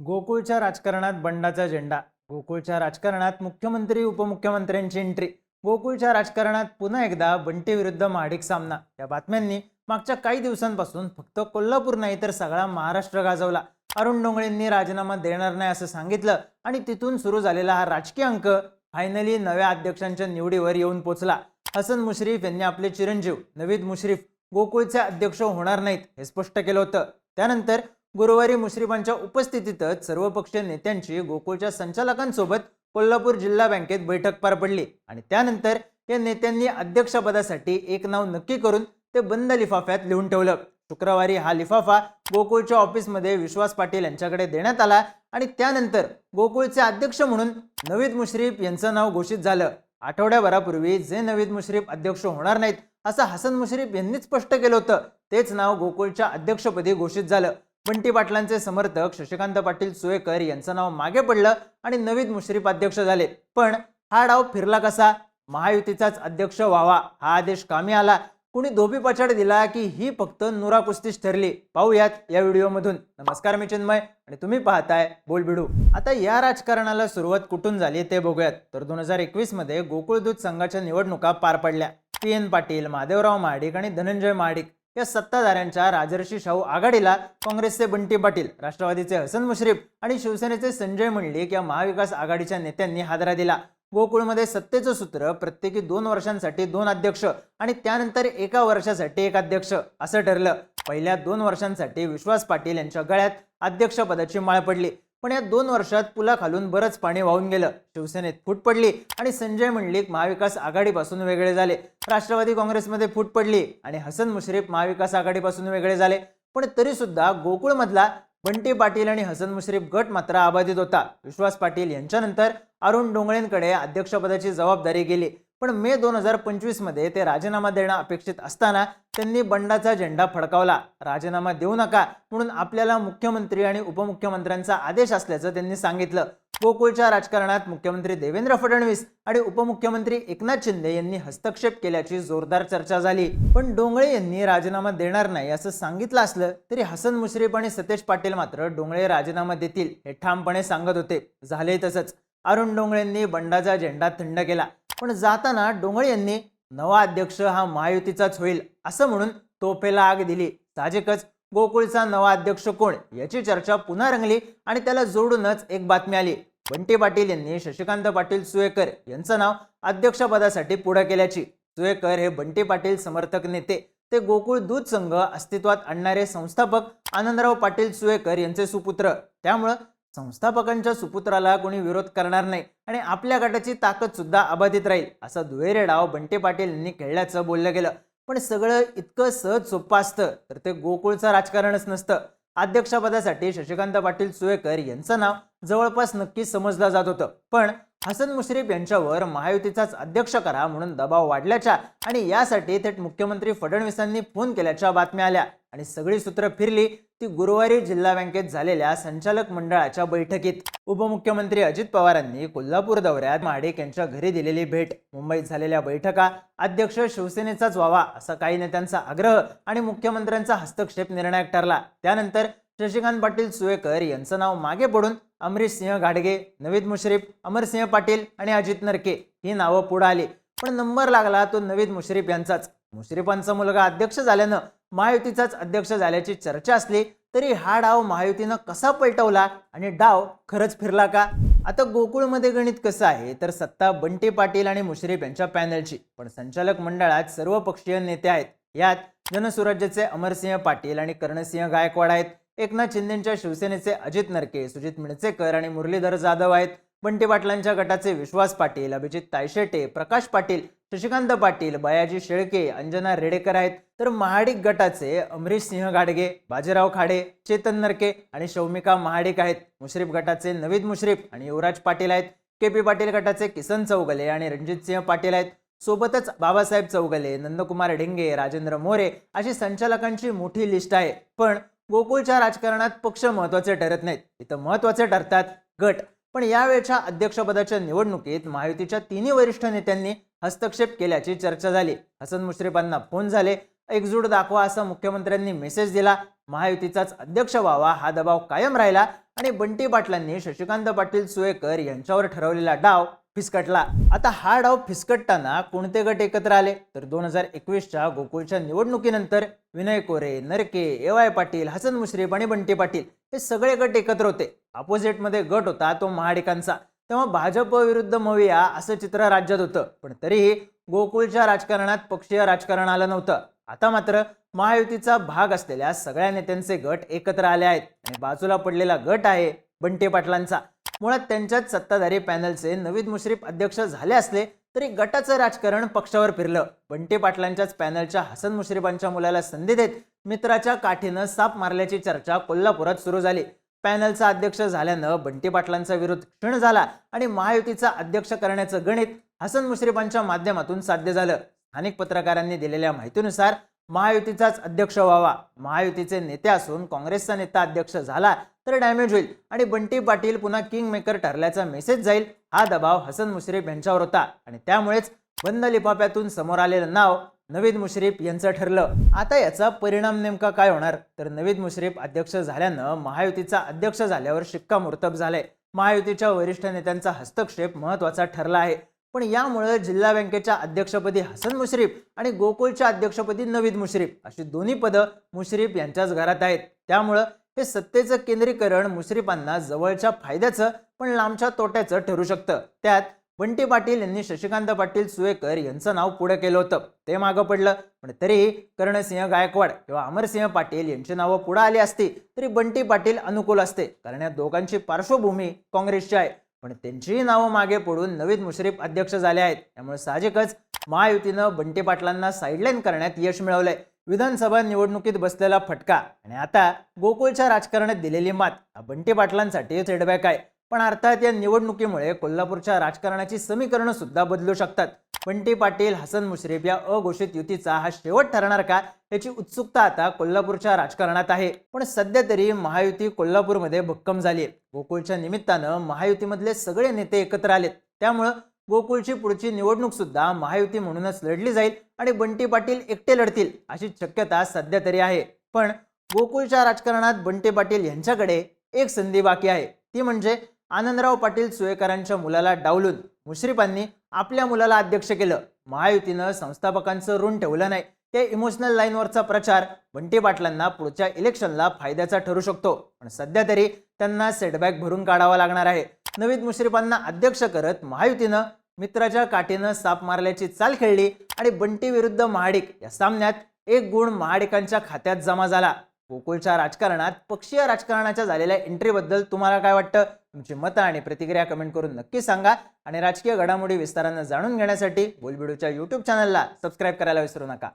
गोकुळच्या राजकारणात बंडाचा झेंडा गोकुळच्या राजकारणात मुख्यमंत्री उपमुख्यमंत्र्यांची एंट्री गोकुळच्या राजकारणात पुन्हा एकदा बंटी विरुद्ध महाडिक सामना. या बातम्यांनी मागच्या काही दिवसांपासून फक्त कोल्हापूर नाही तर सगळा महाराष्ट्र गाजवला. अरुण डोंगळेंनी राजीनामा देणार नाही असं सांगितलं आणि तिथून सुरू झालेला हा राजकीय अंक फायनली नव्या अध्यक्षांच्या निवडीवर येऊन पोचला. हसन मुश्रीफ यांनी आपले चिरंजीव नवीद मुश्रीफ गोकुळचे अध्यक्ष होणार नाहीत हे स्पष्ट केलं होतं. त्यानंतर गुरुवारी मुश्रीफांच्या उपस्थितीतच सर्वपक्षीय नेत्यांची गोकुळच्या संचालकांसोबत कोल्हापूर जिल्हा बँकेत बैठक पार पडली आणि त्यानंतर या नेत्यांनी अध्यक्षपदासाठी एक नाव नक्की करून ते बंद लिफाफ्यात लिहून ठेवलं. शुक्रवारी हा लिफाफा गोकुळच्या ऑफिसमध्ये विश्वास पाटील यांच्याकडे देण्यात आला आणि त्यानंतर गोकुळचे अध्यक्ष म्हणून नवीद मुश्रीफ यांचं नाव घोषित झालं. आठवड्याभरापूर्वी जे नवीद मुश्रीफ अध्यक्ष होणार नाहीत असं हसन मुश्रीफ यांनीच स्पष्ट केलं होतं. तेच नाव गोकुळच्या अध्यक्षपदी घोषित झालं. बंटी पाटलांचे समर्थक शशिकांत पाटील सुळेकर यांचं नाव मागे पडलं आणि नवीन मुश्रीफ अध्यक्ष झाले. पण हा डाव फिरला कसा? महायुतीचाच अध्यक्ष व्हावा हा आदेश कामी आला. कुणी धोबी पछाड दिला की ही फक्त नुरा कुस्तीच ठरली? पाहूयात या व्हिडिओमधून. नमस्कार मी चिन्मय आणि तुम्ही पाहताय बोलबिडू. आता या राजकारणाला सुरुवात कुठून झाली ते बघूयात. तर दोन हजार एकवीसमध्ये गोकुळदूत संघाच्या निवडणुका पार पडल्या. पी एन पाटील महादेवराव महाडिक आणि धनंजय महाडिक. या सत्ताधाऱ्यांच्या राजर्षी शाहू आघाडीला काँग्रेसचे बंटी पाटील राष्ट्रवादीचे हसन मुश्रीफ आणि शिवसेनेचे संजय मंडलिक या महाविकास आघाडीच्या नेत्यांनी हादरा दिला. गोकुळमध्ये सत्तेचं सूत्र प्रत्येकी दोन वर्षांसाठी दोन अध्यक्ष आणि त्यानंतर एका वर्षासाठी एक अध्यक्ष असं ठरलं. पहिल्या दोन वर्षांसाठी विश्वास पाटील यांच्या गळ्यात अध्यक्षपदाची माळ पडली. पण या दोन वर्षात पुलाखालून बरंच पाणी वाहून गेलं. शिवसेनेत फूट पडली आणि संजय मंडलिक महाविकास आघाडीपासून वेगळे झाले. राष्ट्रवादी काँग्रेसमध्ये फूट पडली आणि हसन मुश्रीफ महाविकास आघाडीपासून वेगळे झाले. पण तरी सुद्धा गोकुळमधला बंटी पाटील आणि हसन मुश्रीफ गट मात्र अबाधित होता. विश्वास पाटील यांच्यानंतर अरुण डोंगळेंकडे अध्यक्षपदाची जबाबदारी गेली. पण मे दोन हजार पंचवीसमध्ये ते राजीनामा देणं अपेक्षित असताना त्यांनी बंडाचा झेंडा फडकावला. राजीनामा देऊ नका म्हणून आपल्याला मुख्यमंत्री आणि उपमुख्यमंत्र्यांचा आदेश असल्याचं त्यांनी सांगितलं. गोकुळच्या राजकारणात मुख्यमंत्री देवेंद्र फडणवीस आणि उपमुख्यमंत्री एकनाथ शिंदे यांनी हस्तक्षेप केल्याची जोरदार चर्चा झाली. पण डोंगळे यांनी राजीनामा देणार नाही असं सांगितलं असलं तरी हसन मुश्रीफ आणि सतेज पाटील मात्र डोंगळे राजीनामा देतील हे ठामपणे सांगत होते. झाले तसंच. अरुण डोंगळेंनी बंडाचा झेंडा थंड केला. पण जाताना डोंगळे यांनी नवा अध्यक्ष हा महायुतीचाच होईल असं म्हणून तोफेला आग दिली. साहजिकच गोकुळचा नवा अध्यक्ष कोण याची चर्चा पुन्हा रंगली आणि त्याला जोडूनच एक बातमी आली. बंटी पाटील यांनी शशिकांत पाटील सुळेकर यांचं नाव अध्यक्षपदासाठी पुढे केल्याची. सुळेकर हे बंटी पाटील समर्थक नेते. ते गोकुळ दूध संघ अस्तित्वात आणणारे संस्थापक आनंदराव पाटील सुयेकर यांचे सुपुत्र. त्यामुळं संस्थापकांच्या सुपुत्राला कोणी विरोध करणार नाही आणि आपल्या गटाची ताकद सुद्धा अबाधित राहील असा दुहेरी डाव बंटे पाटील यांनी खेळल्याचं बोललं गेलं. पण सगळं इतकं सहज सोपं असतं तर ते गोकुळचं राजकारणच नसतं. अध्यक्षपदासाठी शशिकांत पाटील सुळेकर यांचं नाव जवळपास नक्की समजलं जात होतं. पण हसन मुश्रीफ यांच्यावर महायुतीचाच अध्यक्ष करा म्हणून दबाव वाढल्याच्या आणि यासाठी थेट मुख्यमंत्री फडणवीसांनी फोन केल्याच्या बातम्या आल्या आणि सगळी सूत्र फिरली ती गुरुवारी जिल्हा बँकेत झालेल्या संचालक मंडळाच्या बैठकीत उपमुख्यमंत्री अजित पवारांनी कोल्हापूर दौऱ्यात महाडिक यांच्या घरी दिलेली भेट. मुंबईत झालेल्या बैठका अध्यक्ष शिवसेनेचाच व्हावा असा काही नेत्यांचा आग्रह आणि मुख्यमंत्र्यांचा हस्तक्षेप निर्णायक ठरला. त्यानंतर शशिकांत पाटील सुळेकर यांचं नाव मागे पडून अमरीश सिंह घाडगे नवीद मुश्रीफ अमरसिंह पाटील आणि अजित नरके ही नावं पुढे आली. पण नंबर लागला तो नवीद मुश्रीफ यांचाच. मुश्रीफांचा मुलगा अध्यक्ष झाल्यानं महायुतीचाच अध्यक्ष झाल्याची चर्चा असली तरी हा डाव महायुतीनं कसा पलटवला आणि डाव खरंच फिरला का? आता गोकुळमध्ये गणित कसं आहे? तर सत्ता बंटी पाटील आणि मुश्रीफ यांच्या पॅनलची. पण संचालक मंडळात सर्व पक्षीय नेते आहेत. यात जनसुराज्याचे अमरसिंह पाटील आणि कर्णसिंह गायकवाड आहेत. एकनाथ शिंदेच्या शिवसेनेचे अजित नरके सुजित मिणचेकर आणि मुरलीधर जाधव आहेत. बंटी पाटलांच्या गटाचे विश्वास पाटील अभिजित तायशेटे प्रकाश पाटील शशिकांत पाटील बयाजी शेळके अंजना रेडेकर आहेत. तर महाडिक गटाचे अमरीश सिंह गाडगे बाजीराव खाडे चेतन नरके आणि शौमिका महाडिक आहेत. मुश्रीफ गटाचे नवीद मुश्रीफ आणि युवराज पाटील आहेत. के पी पाटील गटाचे किसन चौगले आणि रणजित सिंह पाटील आहेत. सोबतच बाबासाहेब चौगले नंदकुमार ढेंगे राजेंद्र मोरे अशी संचालकांची मोठी लिस्ट आहे. पण गोकुळच्या राजकारणात पक्ष महत्त्वाचे ठरत नाहीत. इथं महत्त्वाचे ठरतात गट. पण यावेळच्या अध्यक्षपदाच्या निवडणुकीत महायुतीच्या तिन्ही वरिष्ठ नेत्यांनी हस्तक्षेप केल्याची चर्चा झाली. हसन मुश्रीफांना फोन झाले. एकजूट दाखवा असा मुख्यमंत्र्यांनी मेसेज दिला. महायुतीचाच अध्यक्ष व्हावा हा दबाव कायम राहिला आणि बंटी पाटलांनी शशिकांत पाटील सुळेकर यांच्यावर ठरवलेला डाव फिसकटला. आता हा डाव फिसकटताना कोणते गट एकत्र आले? तर दोन हजार एकवीसच्या गोकुळच्या निवडणुकीनंतर विनय कोरे नरके एवाय पाटील हसन मुश्रीफ आणि बंटी पाटील हे सगळे गट एकत्र होते. अपोजिटमध्ये गट होता तो महाडिकांचा. तेव्हा भाजप विरुद्ध मविया असं चित्र राज्यात होतं. पण तरीही गोकुळच्या राजकारणात पक्षीय राजकारण आलं नव्हतं. आता मात्र महायुतीचा भाग असलेल्या सगळ्या नेत्यांचे गट एकत्र आले आहेत. आणि बाजूला पडलेला गट आहे बंटी पाटलांचा. मुळात त्यांच्याच सत्ताधारी पॅनलचे नवीद मुश्रीफ अध्यक्ष झाले असले तरी गटाचं राजकारण पक्षावर फिरलं. बंटी पाटलांच्याच पॅनलच्या हसन मुश्रीफांच्या मुलाला संधी देत मित्राच्या काठीनं साप मारल्याची चर्चा कोल्हापुरात सुरू झाली. पॅनलचा अध्यक्ष झाल्यानं बंटी पाटलांचा विरोध क्षीण झाला आणि महायुतीचा अध्यक्ष करण्याचं गणित हसन मुश्रीफांच्या माध्यमातून साध्य झालं. स्थानिक पत्रकारांनी दिलेल्या माहितीनुसार महायुतीचाच अध्यक्ष व्हावा. महायुतीचे नेते असून काँग्रेसचा नेता अध्यक्ष झाला तर डॅमेज होईल. आणि बंटी पाटील पुन्हा किंग मेकर ठरल्याचा मेसेज जाईल. हा दबाव हसन मुश्रीफ यांच्यावर होता. आणि त्यामुळेच बंद लिफाफ्यातून समोर आलेलं नाव नवीद मुश्रीफ यांचं ठरलं. आता याचा परिणाम नेमका काय होणार? तर नवीद मुश्रीफ अध्यक्ष झाल्यानं महायुतीचा अध्यक्ष झाल्यावर शिक्कामोर्तब झालंय. महायुतीच्या वरिष्ठ नेत्यांचा हस्तक्षेप महत्त्वाचा ठरला आहे. पण यामुळे जिल्हा बँकेच्या अध्यक्षपदी हसन मुश्रीफ आणि गोकुळच्या अध्यक्षपदी नवीद मुश्रीफ अशी दोन्ही पदं मुश्रीफ यांच्याच घरात आहेत. त्यामुळं हे सत्तेचं केंद्रीकरण मुश्रीफांना जवळच्या फायद्याचं पण लांबच्या तोट्याचं ठरू शकतं. त्यात बंटी पाटील यांनी शशिकांत पाटील सुळेकर यांचं नाव पुढे केलं होतं. ते मागं पडलं. पण तरीही कर्णसिंह गायकवाड किंवा अमरसिंह पाटील यांची नावं पुढे आली असती तरी बंटी पाटील अनुकूल असते कारण या दोघांची पार्श्वभूमी काँग्रेसची आहे. पण त्यांचीही नावं मागे पडून नवीन मुश्रीफ अध्यक्ष झाले आहेत. त्यामुळे साहजिकच महायुतीनं बंटी पाटलांना साईडलाईन करण्यात यश मिळवलंय. विधानसभा निवडणुकीत बसलेला फटका. आणि आता गोकुळच्या राजकारणात दिलेली मात. बंटी पाटलांसाठी सेटबॅक आहे. पण अर्थात या निवडणुकीमुळे कोल्हापूरच्या राजकारणाची समीकरणं सुद्धा बदलू शकतात. बंटी पाटील हसन मुश्रीफ या अघोषित युतीचा हा शेवट ठरणार का? याची उत्सुकता आता कोल्हापूरच्या राजकारणात आहे. पण सध्या तरी महायुती कोल्हापूरमध्ये भक्कम झाली आहे. गोकुळच्या निमित्तानं महायुतीमधले सगळे नेते एकत्र आलेत. त्यामुळं गोकुळची पुढची निवडणूक सुद्धा महायुती म्हणूनच लढली जाईल आणि बंटी पाटील एकटे लढतील अशी शक्यता सध्या तरी आहे. पण गोकुळच्या राजकारणात बंटी पाटील यांच्याकडे एक संधी बाकी आहे. ती म्हणजे आनंदराव पाटील सुळेकरांच्या मुलाला डावलून मुश्रीफांनी आपल्या मुलाला अध्यक्ष केलं. महायुतीनं संस्थापकांचं ऋण ठेवलं नाही. ते इमोशनल लाईनवरचा प्रचार बंटी पाटलांना पुढच्या इलेक्शनला फायद्याचा ठरू शकतो. पण सध्या तरी त्यांना सेटबॅक भरून काढावा लागणार आहे. नवीद मुश्रीफांना अध्यक्ष करत महायुतीनं मित्राच्या काठीनं साप मारल्याची चाल खेळली आणि बंटी विरुद्ध महाडिक या सामन्यात एक गुण महाडिकांच्या खात्यात जमा झाला. गोकुळच्या राजकारणात पक्षीय राजकारणाच्या झालेल्या एंट्रीबद्दल तुम्हाला काय वाटतं? तुमची मतं आणि प्रतिक्रिया कमेंट करून नक्की सांगा. आणि राजकीय घडामोडी विस्तारानं जाणून घेण्यासाठी बोलबिडूच्या यूट्यूब चॅनलला सबस्क्राईब करायला विसरू नका.